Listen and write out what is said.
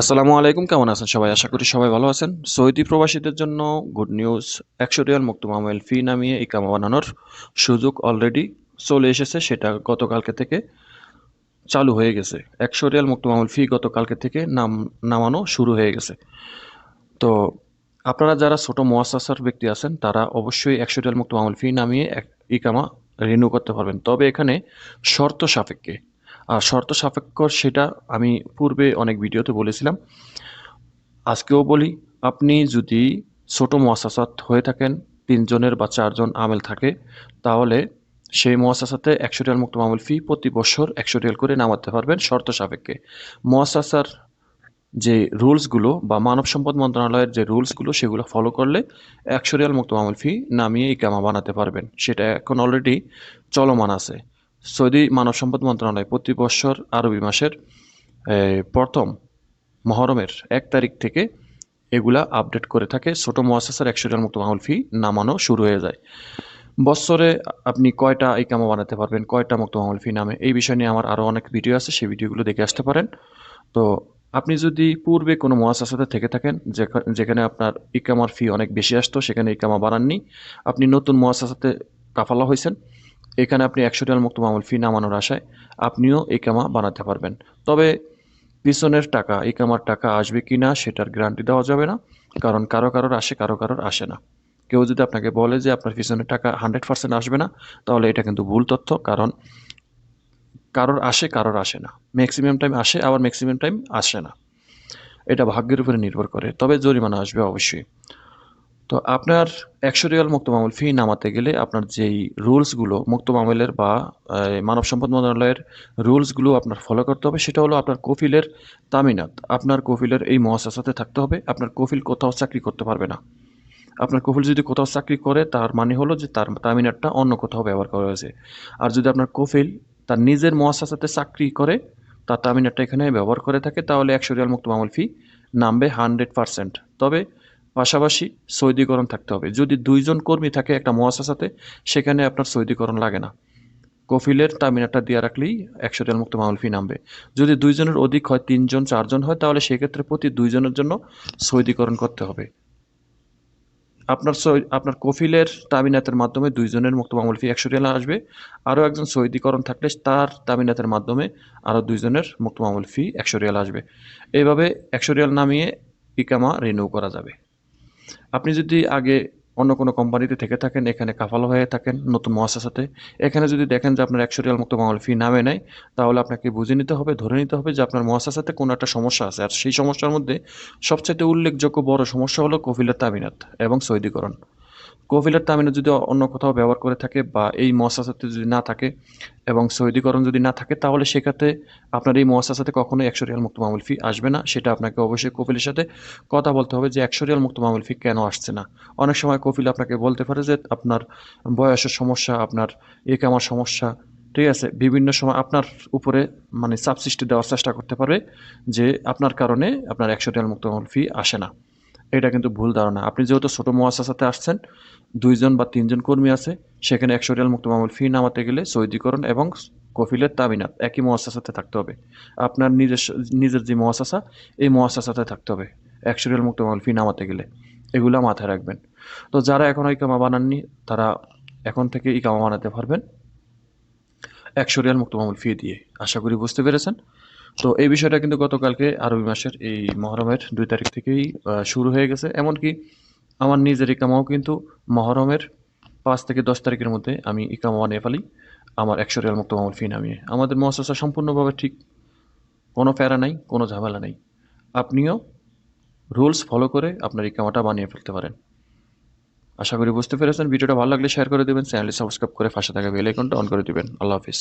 আসসালামু আলাইকুম, কেমন আছেন সবাই? আশা করি সবাই ভালো আছেন। সৌদি প্রবাসীদের জন্য গুড নিউজ, একশো রিয়াল মুক্ত মামুল ফি নামিয়ে ইকামা বানানোর সুযোগ অলরেডি চলে এসেছে, সেটা গতকালকে থেকে চালু হয়ে গেছে। একশো রিয়াল মুক্ত মামুল ফি গতকালকে থেকে নাম, নামানো শুরু হয়ে গেছে। তো আপনারা যারা ছোট মোয়াসাসার ব্যক্তি আছেন, তারা অবশ্যই একশো রিয়াল মুক্ত মামুল ফি নামিয়ে ইকামা রিনিউ করতে পারবেন। তবে এখানে শর্ত সাপেক্ষে শর্ত সাপেক্ষ সেটা আমি পূর্বে অনেক ভিডিওতে বলেছিলাম। আজকেও বলি, আপনি যদি ছোট মহাসাসাত হয়ে থাকেন, তিনজনের বা চারজন আমেল থাকে, তাহলে সেই মহাসাসাতে একশো রিয়াল মুক্ত মামুল ফি প্রতি বছর একশো রিয়াল করে নামাতে পারবেন শর্ত সাপেক্ষে। মহাসাসার যে রুলসগুলো বা মানব সম্পদ মন্ত্রণালয়ের যে রুলসগুলো, সেগুলো ফলো করলে একশো রিয়াল মুক্ত মামুল ফি নামিয়ে ইকামা বানাতে পারবেন। সেটা এখন অলরেডি চলমান আছে। সৌদি মানব সম্পদ মন্ত্রণালয় প্রতি বছর আরবি মাসের প্রথম মহরমের এক তারিখ থেকে এগুলা আপডেট করে থাকে। ছোট মহাসাসার একশো রিয়াল মুক্ত মামুল ফি নামানো শুরু হয়ে যায়। বছরে আপনি কয়টা ইকামা বানাতে পারবেন, কয়টা মুক্ত মামুল ফি নামে, এই বিষয় নিয়ে আমার আরও অনেক ভিডিও আছে, সেই ভিডিওগুলো দেখে আসতে পারেন। তো আপনি যদি পূর্বে কোনো মহাসাসাতে থেকে থাকেন, যেখা- যেখানে আপনার ইকামার ফি অনেক বেশি আসতো, সেখানে ইকামা বানাননি আপনি নতুন মহাসাসাতে কাফালা হয়েছেন এখানে আপনি একশো রিয়াল মুক্ত মামুল ফি নামানোর আশায় আপনিও ইকামা বানাতে পারবেন। তবে পিছনের টাকা ইকামার টাকা আসবে কি না সেটার গ্যারান্টি দেওয়া যাবে না, কারণ কারও কারোর আসে, কারও কারোর আসে না। কেউ যদি আপনাকে বলে যে আপনার পিছনের টাকা হান্ড্রেড পার্সেন্ট আসবে না, তাহলে এটা কিন্তু ভুল তথ্য, কারণ কারোর আসে কারোর আসে না। ম্যাক্সিমাম টাইম আসে, আবার ম্যাক্সিমাম টাইম আসে না। এটা ভাগ্যের উপরে নির্ভর করে, তবে জরিমানা আসবে অবশ্যই। তো আপনার একশো রিয়াল মুক্ত মামুল ফি নামাতে গেলে আপনার যেই রুলসগুলো মুক্ত মামুলের বা মানব সম্পদ মন্ত্রণালয়ের রুলসগুলো আপনার ফলো করতে হবে, সেটা হলো আপনার কফিলের তামিনাত। আপনার কফিলের এই মহাসাসাতে থাকতে হবে, আপনার কফিল কোথাও চাকরি করতে পারবে না। আপনার কফিল যদি কোথাও চাকরি করে, তার মানে হলো যে তার তামিনাতটা অন্য কোথাও ব্যবহার করা হয়েছে। আর যদি আপনার কফিল তার নিজের মহাসাসাতে চাকরি করে, তার তামিনাতটা এখানে ব্যবহার করে থাকে, তাহলে একশো রিয়াল মুক্ত মামুল ফি নামবে হান্ড্রেড পার্সেন্ট তবে পাশাপাশি সৌদিকরণ থাকতে হবে। যদি দুইজন কর্মী থাকে একটা মহাসাসাতে সেখানে আপনার সৌদিকরণ লাগে না। কফিলের তামিনাটা দিয়ে রাখলেই একশো রিয়াল মুক্ত মামুল ফি নামবে। যদি দুইজনের অধিক হয়, তিনজন, চারজন হয়, তাহলে সেক্ষেত্রে প্রতি দুইজনের জন্য সৌদিকরণ করতে হবে। আপনার আপনার কফিলের তামিনাতের মাধ্যমে দুইজনের মুক্ত মামুল ফি একশো রিয়াল আসবে। আরও একজন সৌদিকরণ থাকলে তার তামিনাতের মাধ্যমে আরও দুইজনের মুক্ত মামুল ফি একশো রিয়াল আসবে। এইভাবে একশো রিয়াল নামিয়ে ইকামা রিনিউ করা যাবে। আপনি যদি আগে অন্য কোনো কোম্পানিতে থেকে থাকেন, এখানে কাফালো হয়ে থাকেন, নতুন মহাসাসাতে এখানে যদি দেখেন যে আপনার একশো রিয়াল মুক্ত বাঙাল ফি নামে নেয় তাহলে আপনাকে বুঝে নিতে হবে, ধরে নিতে হবে যে আপনার মহাসাসাতে কোনো একটা সমস্যা আছে। আর সেই সমস্যার মধ্যে সবচেয়ে উল্লেখযোগ্য বড় সমস্যা হলো কফিলের তামিনাত এবং সৌদিকরণ। কফিলের তামিনাত যদি অন্য কোথাও ব্যবহার করে থাকে বা এই মহাসাসাতে যদি না থাকে এবং সৌদিকরণ যদি না থাকে, তাহলে সেক্ষেত্রে আপনার এই মহাসাসাতে কখনোই একশো রিয়াল মুক্ত মামুল ফি আসবে না। সেটা আপনাকে অবশ্যই কফিলের সাথে কথা বলতে হবে যে একশো রিয়াল মুক্ত মামুল ফি কেন আসছে না। অনেক সময় কফিল আপনাকে বলতে পারে যে আপনার বয়সের সমস্যা, আপনার একামার সমস্যা, ঠিক আছে? বিভিন্ন সময় আপনার উপরে মানে সৃষ্টি দেওয়ার চেষ্টা করতে পারবে যে আপনার কারণে আপনার একশো রিয়াল মুক্ত মামুল ফি আসে না। এটা কিন্তু ভুল ধারণা। আপনি যেহেতু ছোটো মহাসাসাতে আসছেন, দুইজন বা তিনজন কর্মী আছে, সেখানে একশো রিয়াল মুক্ত মামুল ফি নামাতে গেলে সৌদিকরণ এবং কফিলের তামিনাত, একই মহাসাসাতে থাকতে হবে। আপনার নিজস্ব, নিজের যে মহাসাসা, এই মহাসাসাতে থাকতে হবে, একশো রিয়াল মুক্ত মামুল ফি নামাতে গেলে। এগুলো মাথায় রাখবেন। তো যারা এখনও ইকামা বানাননি, তারা এখন থেকে ইকামা বানাতে পারবেন, একশো রিয়াল মুক্ত মামুল ফি দিয়ে। আশা করি বুঝতে পেরেছেন। তো এই বিষয়টা কিন্তু গতকালকে আরবি মাসের এই মহরমের দুই তারিখ থেকেই শুরু হয়ে গেছে। এমনকি আমার নিজের ইকামাও কিন্তু মহরমের পাঁচ থেকে দশ তারিখের মধ্যে আমি ইকামা বানিয়ে ফেলি, আমার একশো রিয়াল মুক্ত মামুল ফি নামিয়ে। আমাদের মহাসা সম্পূর্ণভাবে ঠিক, কোনো প্যারা নাই, কোনো ঝামেলা নাই। আপনিও রুলস ফলো করে আপনার ইকামাটা বানিয়ে ফেলতে পারেন। আশা করি বুঝতে পেরেছেন। ভিডিওটা ভালো লাগলে শেয়ার করে দেবেন চ্যানেলটি সাবস্ক্রাইব করে পাশে থাকা বেল আইকনটা অন করে দিবেন। আল্লাহ হাফিজ।